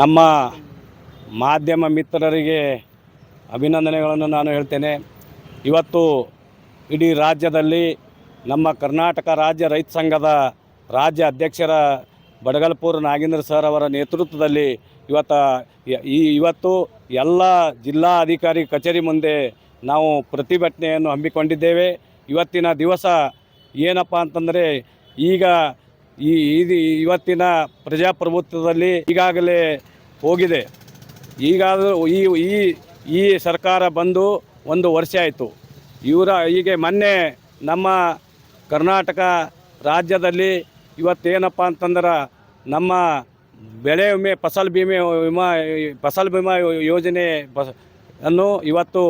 ನಮ್ಮ ಮಾಧ್ಯಮ ಮಿತ್ರರಿಗೆ ಅಭಿನಂದನೆಗಳನ್ನು ನಾನು ಹೇಳ್ತೇನೆ. ಇವತ್ತು ಇಡೀ ರಾಜ್ಯದಲ್ಲಿ ನಮ್ಮ ಕರ್ನಾಟಕ ರಾಜ್ಯ ರೈತ ಸಂಘದ ರಾಜ್ಯ ಅಧ್ಯಕ್ಷರ ಬಡಗಲ್ಪುರ ನಾಗೇಂದ್ರ ಸರ್ ಅವರ ನೇತೃತ್ವದಲ್ಲಿ ಇವತ್ತು ಈ ಇವತ್ತು ಎಲ್ಲ ಜಿಲ್ಲಾ ಅಧಿಕಾರಿ ಕಚೇರಿ ಮುಂದೆ ನಾವು ಪ್ರತಿಭಟನೆಯನ್ನು ಹಮ್ಮಿಕೊಂಡಿದ್ದೇವೆ. ಇವತ್ತಿನ ದಿವಸ ಏನಪ್ಪ ಅಂತಂದರೆ ಈಗ ಈ ಇದು ಇವತ್ತಿನ ಪ್ರಜಾಪ್ರಭುತ್ವದಲ್ಲಿ ಈಗಾಗಲೇ ಹೋಗಿದೆ. ಈಗಾದರೂ ಈ ಈ ಈ ಸರ್ಕಾರ ಬಂದು ಒಂದು ವರ್ಷ ಆಯಿತು. ಇವರ ಹೀಗೆ ಮೊನ್ನೆ ನಮ್ಮ ಕರ್ನಾಟಕ ರಾಜ್ಯದಲ್ಲಿ ಇವತ್ತೇನಪ್ಪ ಅಂತಂದ್ರೆ ನಮ್ಮ ಬೆಳೆ ವಿಮೆ, ಫಸಲ್ ಭೀಮೆ ವಿಮಾ, ಫಸಲ್ ಬಿಮಾ ಯೋಜನೆ ಅನ್ನು ಇವತ್ತು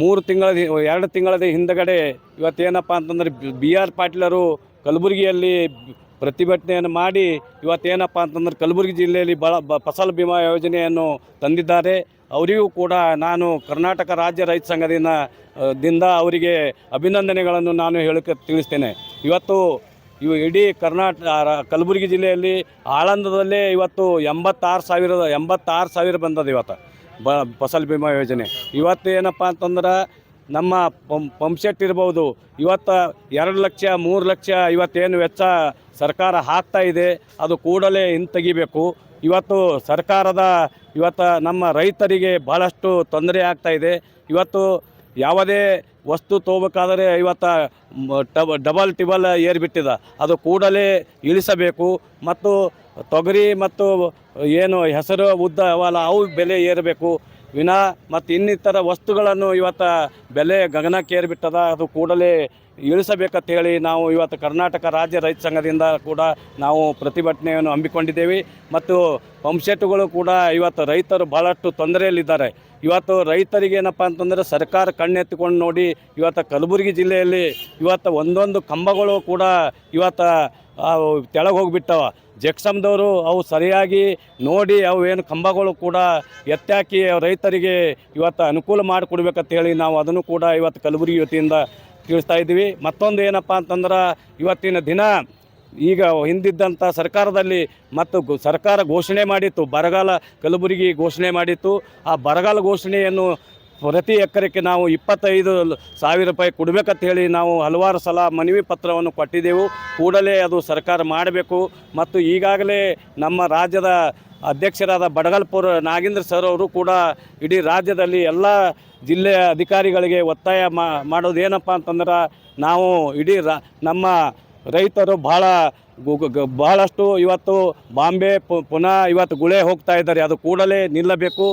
ಮೂರು ತಿಂಗಳ, ಎರಡು ತಿಂಗಳ ಹಿಂದಗಡೆ ಇವತ್ತೇನಪ್ಪ ಅಂತಂದರೆ ಬಿ ಆರ್ ಪಾಟೀಲರು ಕಲಬುರಗಿಯಲ್ಲಿ ಪ್ರತಿಭಟನೆಯನ್ನು ಮಾಡಿ ಇವತ್ತೇನಪ್ಪ ಅಂತಂದ್ರೆ ಕಲಬುರಗಿ ಜಿಲ್ಲೆಯಲ್ಲಿ ಬಳ ಬ ಫಸಲ್ ಬಿಮಾ ಯೋಜನೆಯನ್ನು ತಂದಿದ್ದಾರೆ. ಅವರಿಗೂ ಕೂಡ ನಾನು ಕರ್ನಾಟಕ ರಾಜ್ಯ ರೈತ ಸಂಘದಿಂದ ದಿಂದ ಅವರಿಗೆ ಅಭಿನಂದನೆಗಳನ್ನು ನಾನು ಹೇಳಕ್ಕೆ ತಿಳಿಸ್ತೇನೆ. ಇವತ್ತು ಇವು ಇಡೀ ಕರ್ನಾಟಕ ಕಲಬುರಗಿ ಜಿಲ್ಲೆಯಲ್ಲಿ ಆಳಂದದಲ್ಲೇ ಇವತ್ತು ಎಂಬತ್ತಾರು ಸಾವಿರದ, ಎಂಬತ್ತಾರು ಸಾವಿರ ಬಂದದ ಇವತ್ತು ಬ, ಫಸಲ್ ಬಿಮಾ ಯೋಜನೆ. ಇವತ್ತು ಏನಪ್ಪ ಅಂತಂದ್ರೆ ನಮ್ಮ ಪಂ ಪಂಪ್ಸೆಟ್ ಇರ್ಬೋದು. ಇವತ್ತು ಎರಡು ಲಕ್ಷ, ಮೂರು ಲಕ್ಷ, ಇವತ್ತೇನು ವೆಚ್ಚ ಸರ್ಕಾರ ಹಾಕ್ತಾ ಇದೆ, ಅದು ಕೂಡಲೇ ಹಿಂತೆಗಿಬೇಕು. ಇವತ್ತು ಸರ್ಕಾರದ, ಇವತ್ತು ನಮ್ಮ ರೈತರಿಗೆ ಭಾಳಷ್ಟು ತೊಂದರೆ ಆಗ್ತಾ ಇದೆ. ಇವತ್ತು ಯಾವುದೇ ವಸ್ತು ತೊಗೋಬೇಕಾದರೆ ಇವತ್ತು ಡಬ, ಡಬಲ್, ಟಿಬಲ್ ಏರ್ಬಿಟ್ಟಿದ ಅದು ಕೂಡಲೇ ಇಳಿಸಬೇಕು. ಮತ್ತು ತೊಗರಿ ಮತ್ತು ಏನು ಹೆಸರು ಉದ್ದ, ಅವಲ್ಲ ಅವು ಬೆಲೆ ಏರಬೇಕು. ವಿನಾ, ಮತ್ತು ಇನ್ನಿತರ ವಸ್ತುಗಳನ್ನು ಇವತ್ತು ಬೆಲೆ ಗಗನಕ್ಕೇರಿಬಿಟ್ಟದ, ಅದು ಕೂಡಲೇ ಇಳಿಸಬೇಕಂತ ಹೇಳಿ ನಾವು ಇವತ್ತು ಕರ್ನಾಟಕ ರಾಜ್ಯ ರೈತ ಸಂಘದಿಂದ ಕೂಡ ನಾವು ಪ್ರತಿಭಟನೆಯನ್ನು ಹಮ್ಮಿಕೊಂಡಿದ್ದೇವೆ. ಮತ್ತು ಪಂಪ್ಸೆಟ್ಗಳು ಕೂಡ ಇವತ್ತು ರೈತರು ಭಾಳಷ್ಟು ತೊಂದರೆಯಲ್ಲಿದ್ದಾರೆ. ಇವತ್ತು ರೈತರಿಗೆ ಏನಪ್ಪ ಅಂತಂದರೆ ಸರ್ಕಾರ ಕಣ್ಣೆತ್ತಿಕೊಂಡು ನೋಡಿ ಇವತ್ತು ಕಲಬುರಗಿ ಜಿಲ್ಲೆಯಲ್ಲಿ ಇವತ್ತು ಒಂದೊಂದು ಕಂಬಗಳು ಕೂಡ ಇವತ್ತು ತೆಳಗೆ ಹೋಗಿಬಿಟ್ಟವ ಜೆಕ್ಸಮ್ದವರು ಅವು ಸರಿಯಾಗಿ ನೋಡಿ ಅವು ಏನು ಕಂಬಗಳು ಕೂಡ ಎತ್ತಾಕಿ ರೈತರಿಗೆ ಇವತ್ತು ಅನುಕೂಲ ಮಾಡಿಕೊಡ್ಬೇಕಂತ ಹೇಳಿ ನಾವು ಅದನ್ನು ಕೂಡ ಇವತ್ತು ಕಲಬುರಗಿ ವತಿಯಿಂದ ತಿಳಿಸ್ತಾ ಇದ್ದೀವಿ. ಮತ್ತೊಂದು ಏನಪ್ಪ ಅಂತಂದ್ರೆ ಇವತ್ತಿನ ದಿನ ಈಗ ಹಿಂದಿದ್ದಂಥ ಸರ್ಕಾರದಲ್ಲಿ ಮತ್ತು ಸರ್ಕಾರ ಘೋಷಣೆ ಮಾಡಿತ್ತು. ಬರಗಾಲ ಕಲಬುರಗಿ ಘೋಷಣೆ ಮಾಡಿತ್ತು. ಆ ಬರಗಾಲ ಘೋಷಣೆಯನ್ನು ಪ್ರತಿ ಎಕರೆಗೆ ನಾವು ಇಪ್ಪತ್ತೈದು ಸಾವಿರ ರೂಪಾಯಿ ಕೊಡಬೇಕಂತ ಹೇಳಿ ನಾವು ಹಲವಾರು ಸಲ ಮನವಿ ಪತ್ರವನ್ನು ಕೊಟ್ಟಿದ್ದೆವು. ಕೂಡಲೇ ಅದು ಸರ್ಕಾರ ಮಾಡಬೇಕು. ಮತ್ತು ಈಗಾಗಲೇ ನಮ್ಮ ರಾಜ್ಯದ ಅಧ್ಯಕ್ಷರಾದ ಬಡಗಲ್ಪುರ ನಾಗೇಂದ್ರ ಸರ್ ಅವರು ಕೂಡ ಇಡೀ ರಾಜ್ಯದಲ್ಲಿ ಎಲ್ಲ ಜಿಲ್ಲೆಯ ಅಧಿಕಾರಿಗಳಿಗೆ ಒತ್ತಾಯ ಮಾಡೋದು ಏನಪ್ಪ ಅಂತಂದ್ರೆ ನಾವು ಇಡೀ ರಾ, ನಮ್ಮ ರೈತರು ಭಾಳ ಬಹಳಷ್ಟು ಇವತ್ತು ಬಾಂಬೆ ಪುನಃ ಇವತ್ತು ಗುಳೆ ಹೋಗ್ತಾ ಇದ್ದಾರೆ. ಅದು ಕೂಡಲೇ ನಿಲ್ಲಬೇಕು.